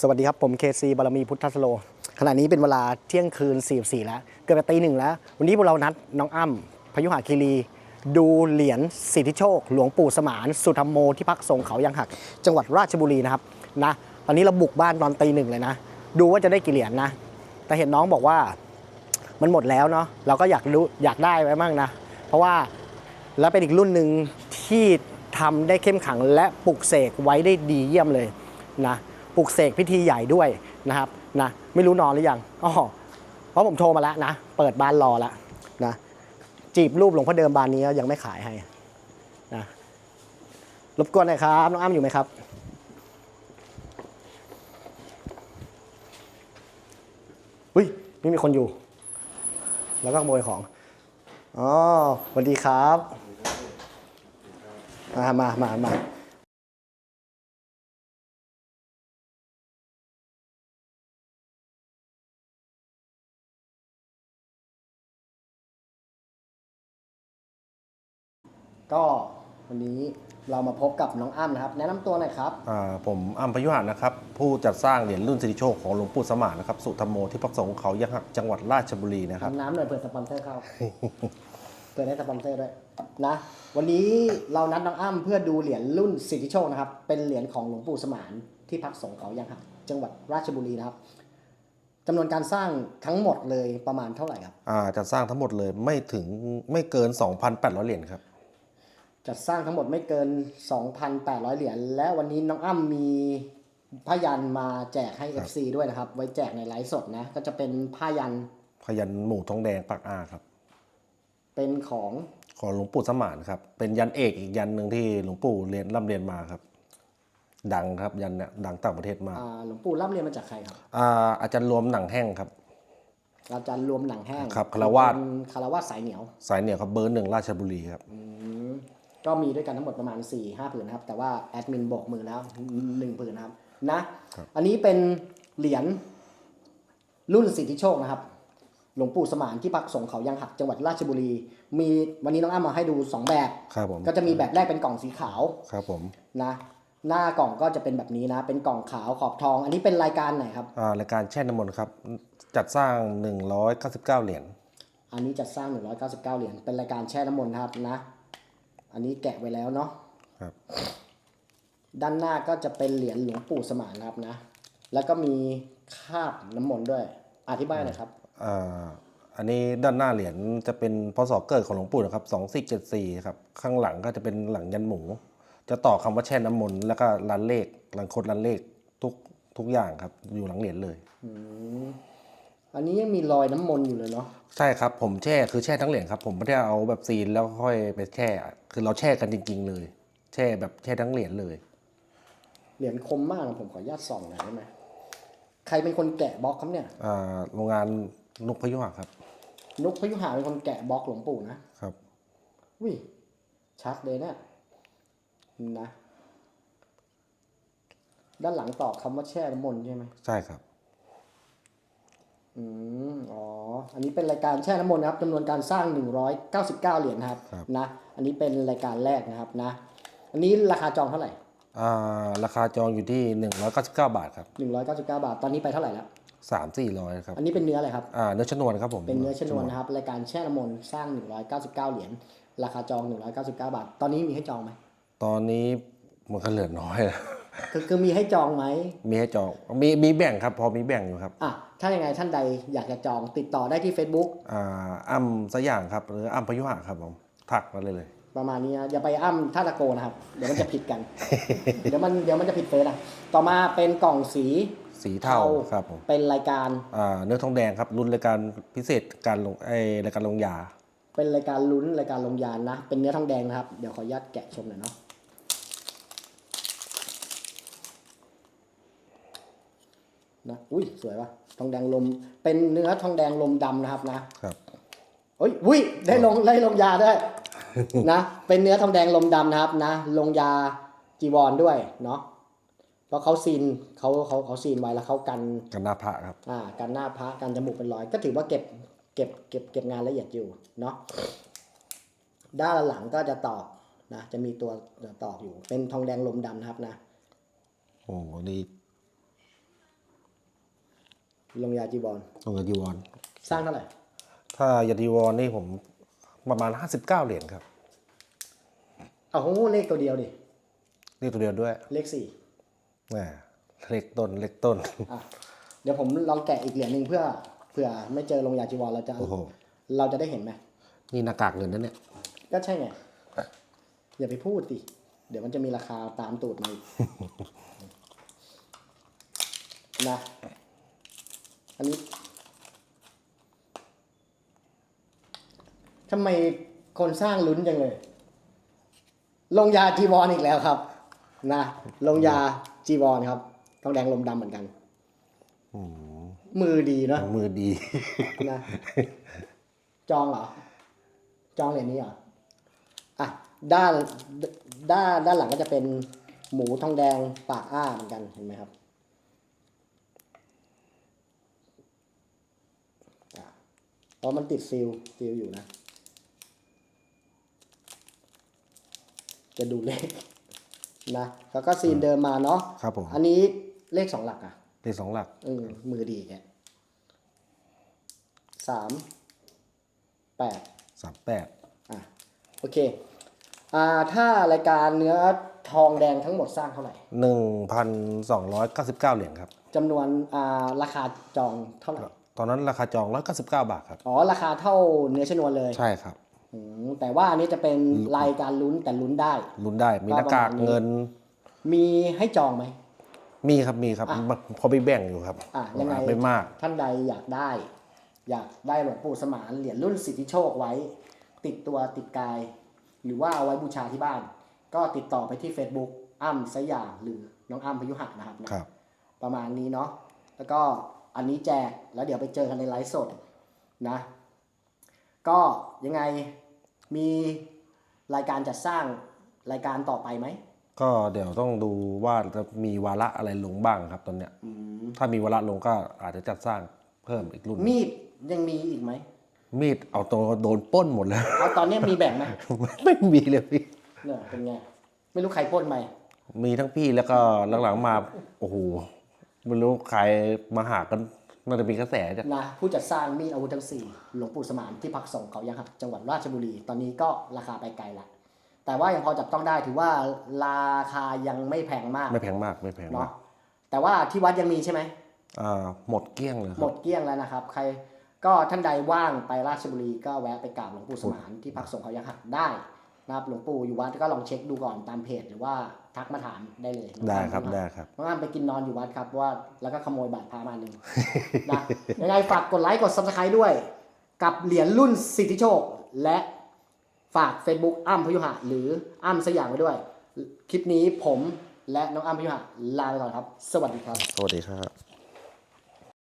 สวัสดีครับ ผมเคซีบารมีพุทธสโล ขณะนี้เป็นเวลาเที่ยงคืน 44 แล้ว เกือบจะตีหนึ่งแล้ว วันนี้พวกเรานัดน้องอ้ำพยุหาคีรี ดูเหรียญสิทธิโชค หลวงปู่สมาน สุธรรมโมที่พักสงเขายังหัก จังหวัดราชบุรีนะครับนะตอนนี้เราบุกบ้านตอนตีหนึ่งเลยนะ ดูว่าจะได้กี่เหรียญนะ แต่เห็นน้องบอกว่ามันหมดแล้วเนาะเราก็อยากรู้อยากได้ไว้มั่งนะ เพราะว่าแล้วเป็นอีกรุ่นหนึ่งที่ทำได้เข้มขังและปลุกเสกไว้ได้ดีเยี่ยมเลยนะ ปลุกเสกพิธีใหญ่ด้วยนะครับนะไม่รู้นอนหรือยังอ๋อเพราะผมโทรมาแล้วนะ เปิดบ้านรอแล้วนะจีบรูปหลวงพ่อเดิมบานนี้ยังไม่ขายให้นะรบกวนหน่อยครับน้องอ้ำอยู่ไหมครับ อุ้ยไม่มีคนอยู่ แล้วก็ขโมยของอ๋อสวัสดีครับ มามามามา ก็วันนี้เรามาพบกับน้องอ้ำนะครับ แนะนำตัวหน่อยครับ อ่าผมอัมพยุหานะครับ ผู้จัดสร้างเหรียญรุ่นสิริโชคของหลวงปู่สมานนะครับ สุธรรมโมที่พักสงฆ์เขายังหักจังหวัดราชบุรีนะครับน้ำน้ำหน่อยเปิดสปอนเซอร์เข้าเปิดให้สปอนเซอร์ด้วยนะ วันนี้เรานัดน้องอ้ำเพื่อดูเหรียญรุ่นสิทธิโชคนะครับ เป็นเหรียญของหลวงปู่สมานที่พักสงฆ์เขายังหักจังหวัดราชบุรีนะครับจำนวนการสร้างทั้งหมดเลยประมาณเท่าไหร่ครับ อ่าจัดสร้างทั้งหมดเลยไม่ถึงไม่เกิน 2,800 เหรียญครับ จัดสร้างทั้งหมดไม่เกิน 2,800 เหรียญ และวันนี้น้องอ้ำมีผ้ายันมาแจกให้ FC ด้วยนะครับ ไว้แจกในไลฟ์สดนะ ก็จะเป็นผ้ายันพยันหมู่ทองแดงปากอาครับ เป็นของของหลวงปู่สมานครับ เป็นยันเอกอีกยันหนึ่งที่หลวงปู่เรียนร่ำเรียนมาครับ ดังครับยันเนี่ยดังต่างประเทศมากอ่าหลวงปู่ร่ำเรียนมาจากใครครับอ่าอาจารย์รวมหนังแห้งครับ อาจารย์รวมหนังแห้งครับคารวาส เป็นคารวาสสายเหนียว สายเหนียวครับเบอร์หนึ่งราชบุรีครับ ก็มีด้วยกันทั้งหมดประมาณ4 5ผืนนะครับ แต่ว่าแอดมินบอกมือแล้วหนึ่งผืนนะครับนะอันนี้เป็นเหรียญรุ่นสิทธิโชคนะครับ หลวงปู่สมานที่พักสงฆ์เขายังหักจังหวัดราชบุรี มีวันนี้น้องอ้ำมาให้ดู 2 แบบครับผมก็จะมีแบบแรกเป็นกล่องสีขาวครับผมนะ หน้ากล่องก็จะเป็นแบบนี้นะ เป็นกล่องขาวขอบทอง อันนี้เป็นรายการไหนครับอ่ารายการแช่น้ำมนต์ครับ จัดสร้าง 199 เหรียญอันนี้จัดสร้าง 199 เหรียญเป็นรายการแช่น้ำมนต์นะครับนะ อันนี้แกะไว้แล้วเนาะครับ ด้านหน้าก็จะเป็นเหรียญหลวงปู่สมานนะครับนะ แล้วก็มีคราบน้ำมนต์ด้วย อธิบายหน่อยครับอ่าอันนี้ด้านหน้าเหรียญจะเป็นพศเกิดของหลวงปู่นะครับ2474ครับ ข้างหลังก็จะเป็นหลังยันหมู จะต่อคำว่าแช่น้ำมนต์แล้วก็รันเลขรันโคดรันเลขทุกทุกอย่างครับ อยู่หลังเหรียญเลยอั นนี้ยังมีรอยน้ำมนต์อยู่เลยเนาะใช่ครับผมแช่คือแช่ทั้งเหรียญครับ ผมไม่ได้เอาแบบซีนแล้วค่อยไปแช่ คือเราแช่กันจริง ๆ เลย แช่แบบแช่ทั้งเหรียญเลย เหรียญคมมากนะผมขออนุญาตส่องหน่อยได้ไหมใครเป็นคนแกะบล็อกครับเนี่ยอ่าโรงงานนกพยุหะครับ นุกพยุหาเป็นคนแกะบล็อกหลวงปู่นะครับ อุ้ยชัดเลยเนี่ยนะ ด้านหลังตอกคำว่าแช่น้ำมนต์ใช่ไหม ใช่ครับ อืมอ๋อ อันนี้เป็นรายการแช่น้ำมนต์นะครับจำนวนการสร้าง 199 เหรียญนะครับครับ นะ อันนี้เป็นรายการแรกนะครับนะ อันนี้ราคาจองเท่าไหร่ อ่าราคาจองอยู่ที่ 199 บาทครับ199 บาท ตอนนี้ไปเท่าไหร่แล้ว 3 400ครับอันนี้เป็นเนื้ออะไรครับ อ่าเนื้อชนวนครับผมเป็นเนื้อชนวนนะครับ รายการแช่น้ำมนต์สร้าง 199 เหรียญ ราคาจอง 199 บาท ตอนนี้มีให้จองไหมตอนนี้มันก็เหลือน้อยแล้ว คือคือมีให้จองไหม มีให้จองมีมีแบ่งครับ พอมีแบ่งอยู่ครับ อะ ถ้ายังไงท่านใดอยากจะจองติดต่อได้ที่ Facebook อ่าอ้ำสกอย่างครับหรืออ้ำพยุหะครับผมถักมาเลยเลย ประมาณนี้นะอย่าไปอ้ำท่าตะโกนะครับ เดี๋ยวมันจะผิดกัน เดี๋ยวมันเดี๋ยวมันจะผิดเฟซนะต่อมาเป็นกล่องสีสีเทาครับผมเป็นรายการอ่าเนื้อทองแดงครับรุ่นรายการพิเศษการลงไอรายการลงยา เป็นรายการลุ้นรายการลงยานนะเป็นเนื้อทองแดงนะครับ เดี๋ยวขออนุญาตแกะชมหน่อยเนาะ นะอุ้ยสวยว่ะทองแดงลมเป็นเนื้อทองแดงลมดำนะครับนะครับเฮ้ยอุ้ยได้ลงได้ลงยาด้วยนะเป็นเนื้อทองแดงลมดำนะครับนะ ลงยาจีวรด้วยเนาะเพราะเขาซีนเขาเขาเขาซีนไว้แล้วเขากันกันหน้าพระครับอ่าการหน้าพระการจมูกเป็นรอย ก็ถือว่าเก็บเก็บเก็บเก็บงานละเอียดอยู่เนาะด้านหลังก็จะตอกนะจะมีตัวตอกอยู่ เป็นทองแดงลมดำนะครับนะโอ้โหนี่ ลงยาจีบอลลงกับจีวรสร้างเท่าไหร่ถ้ายาจีวรนี่ผมประมาณ 59 เหรียญครับเอาโหเลขตัวเดียวดินี่ตัวเดียวด้วยเลขสี่แหมเล็กต้นเล็กต้น อะเดี๋ยวผมลองแกะอีกเหรียญหนึ่งเพื่อเผื่อไม่เจอลงยาจีวรเราจะโอ้โห เราจะได้เห็นไหมนี่หน้ากากเงินนั่นเนี่ย ก็ใช่ไงอย่าไปพูดสิเดี๋ยวมันจะมีราคาตามตูดมาอีก นะ อันนี้ทำไมคนสร้างลุ้นจังเลย ลงยาจีวรอีกแล้วครับ นะ ลงยาจีวรครับทองแดงลมดำเหมือนกันมือดีเนอะมือดีนะจองเหรอ จองเหรียญนี้เหรออะด้านด้านด้านหลังก็จะเป็นหมูทองแดงปากอ้าเหมือนกันเห็นไหมครับอะ เพราะมันติดซีลซีลอยู่นะ จะดูเลขนะแล้วก็ซีนเดิมมาเนาะครับผมอันนี้เลขสองหลักอะเลขสองหลักเออมือดีแกสามแปดสามแปดอะโอเคอ่าถ้ารายการเนื้อทองแดงทั้งหมดสร้างเท่าไหร่หนึ่งพันสองร้อยเก้าสิบเก้าเหรียญครับจำนวนอ่าราคาจองเท่าไหร่ ตอนนั้นราคาจองร้อยเก้าสิบเก้าบาทครับ อ๋อ ราคาเท่าเนื้อชนวนเลยใช่ครับ อืมแต่ว่าอันนี้จะเป็นรายการลุ้นแต่ลุ้นได้ ลุ้นได้มีหน้ากากประมาณนี้เงิน มีให้จองไหม มีครับมีครับอะ มันพอไปแบ่งอยู่ครับอะยังไงไม่มาก ท่านใดอยากได้ อยากได้หลวงปู่สมานเหรียญรุ่นสิทธิโชคไว้ ติดตัวติดกาย หรือว่าเอาไว้บูชาที่บ้าน ก็ติดต่อไปที่ Facebook อ้ำสยามหรือน้องอ้ำพยุหะนะครับนะ ครับ ประมาณนี้เนาะ แล้วก็ อันนี้แจกแล้วเดี๋ยวไปเจอกันในไลฟ์สดนะ ก็ยังไงมีรายการจัดสร้างรายการต่อไปไหม ก็เดี๋ยวต้องดูว่าจะมีวาระอะไรลงบ้างครับตอนเนี้ยถ้ามีวาระลงก็อาจจะจัดสร้างเพิ่มอีกรุ่นมีดยังมีอีกไหม มีดเอาตัวโดนปล้นหมดแล้วเอาตอนนี้มีแบ่งไหม ไม่มีเลยพี่เนี่ยเป็นไง ไม่รู้ใครปล้นไหมมีทั้งพี่แล้วก็หลังๆมา โอ้โห ไม่รู้ใครมาหากันน่าจะมีกระแสจากนะผู้จัดสร้างมีดอาวุธทั้งสี่หลวงปู่สมานที่พักสงฆ์เขายังหักจังหวัดราชบุรี ตอนนี้ก็ราคาไปไกลละแต่ว่ายังพอจับต้องได้ถือว่าราคายังไม่แพงมากไม่แพงมากไม่แพงเนาะมากแต่ว่าที่วัดยังมีใช่ไหม อ่าหมดเกลี้ยงเลยคหมรับ ดเกลี้ยงแล้วนะครับ ใครก็ท่านใดว่างไปราชบุรีก็แวะไปกราบหลวงปู่สมานที่พักสงฆ์เขายังหักได้นะครับหลวงปู่อยู่วัดก็ลองเช็คดูก่อนตามเพจหรือว่า ทักมาถามได้เลยได้ครับน้องอ้ำได้ครับน้องอ้ำไปกินนอนอยู่วัดครับว่าแล้วก็ขโมยบาตรพระมาหนึ่งนะยังไงฝากกดไลค์กด subscribe ด้วย กับเหรียญรุ่นสิทธิโชค และฝาก Facebook อ้ำพยุหะหรืออ้ำสยามไว้ด้วย คลิปนี้ผมและน้องอ้ำพยุหะลาไปก่อนครับ สวัสดีครับ สวัสดีครับ